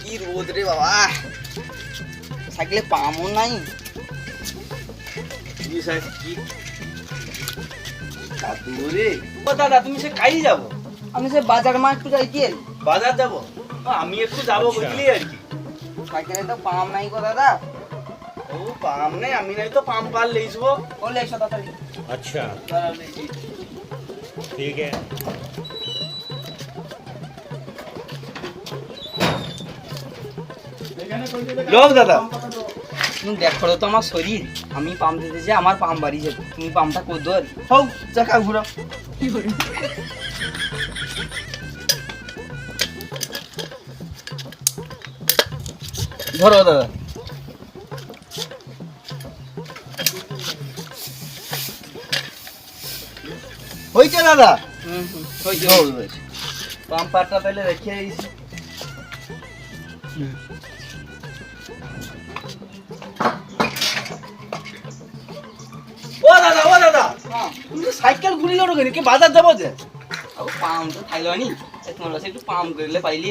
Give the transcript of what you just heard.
কি রোদ রে বাবা? সাইকেলে পামও নাই। দাদা তুমি সে কাই যাব? আমি সে বাজার মা একটু যাই গিয়ে বাজার যাব? আমি একটু যাব আচ্ছা। বুঝলি আর কি। সাইকেলে তো পাম নাই গো দাদা। ও পাম নাই আমি নাই তো পাম পাল লেইছবো ও লেইছো দাদা আচ্ছা। ঠিক আছে। লোক দাদা। তুমি দেখো তো আমার শরীর। আমি পাম দিতে যে আমার পাম বাড়ি যাবে। তুমি পামটা কর দো হোক চাকা ঘুরো ধরো দাদা। হইছে দাদা। হুম হুম হয়েছে হোক পাম পাটটা তাহলে রেখে দিয়েছি। ও দাদা ও দাদা। তুমি তো সাইকেল ঘুরি লোটো কেন? কি বাজার যাব যে? পাম তো থাইলো নি তোমার একটু পাম করলে পাইলি